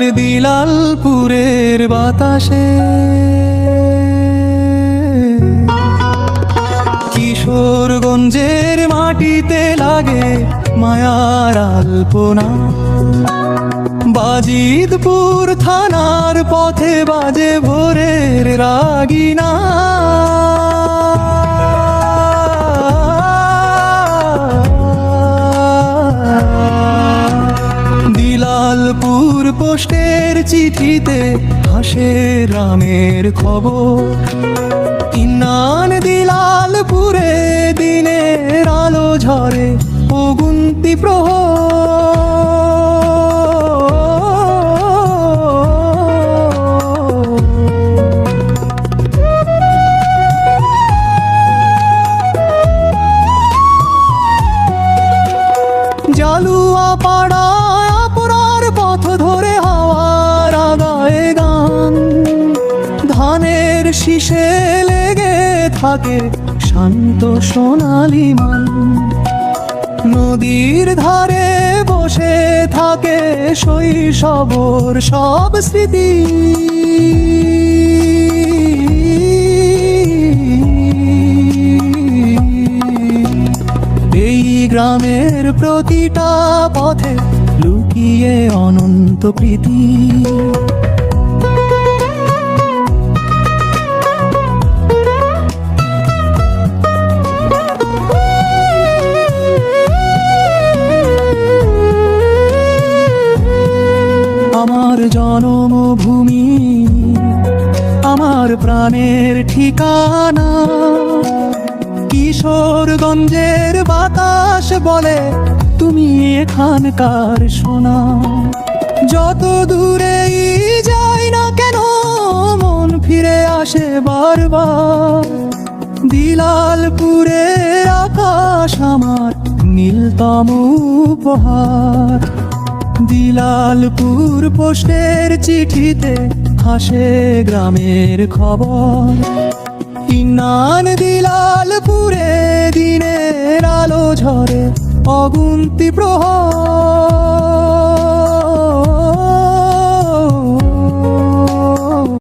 আমার দিলালপুরের বাতাসে। কিশোরগঞ্জের মাটিতে লাগে মায়ার আলপনা। বাজিদপুর থানার পথে বাজে ভোরের রাগিনা। পোস্টের চিঠিতে হাসে রামের খবর। ইন্নান দিলালপুরে দিনের আলো ঝরে অগুন্তি প্রহর। জালুয়া পাড়ায় ধানের লেগে থাকে শান্ত সোনালি মান। নদীর ধারে বসে থাকে শৈশবর সব স্মৃতি। এই গ্রামের প্রতিটা পথে লুকিয়ে অনন্ত প্রীতি। আমার জন্মভূমি, আমার প্রাণের ঠিকানা। কিশোরগঞ্জের বাতাস বলে, তুমি এখানকার সোনা। যত দূরেই যাই না কেন, মন ফিরে আসে বারবার। দিলালপুরের আকাশ আমার নীলতম উপহার। দিলালপুর পোস্টের চিঠিতে হাসে গ্রামের খবর। ইনান দিলালপুরে দিনের আলো ঝরে অগুন্তি প্রহর।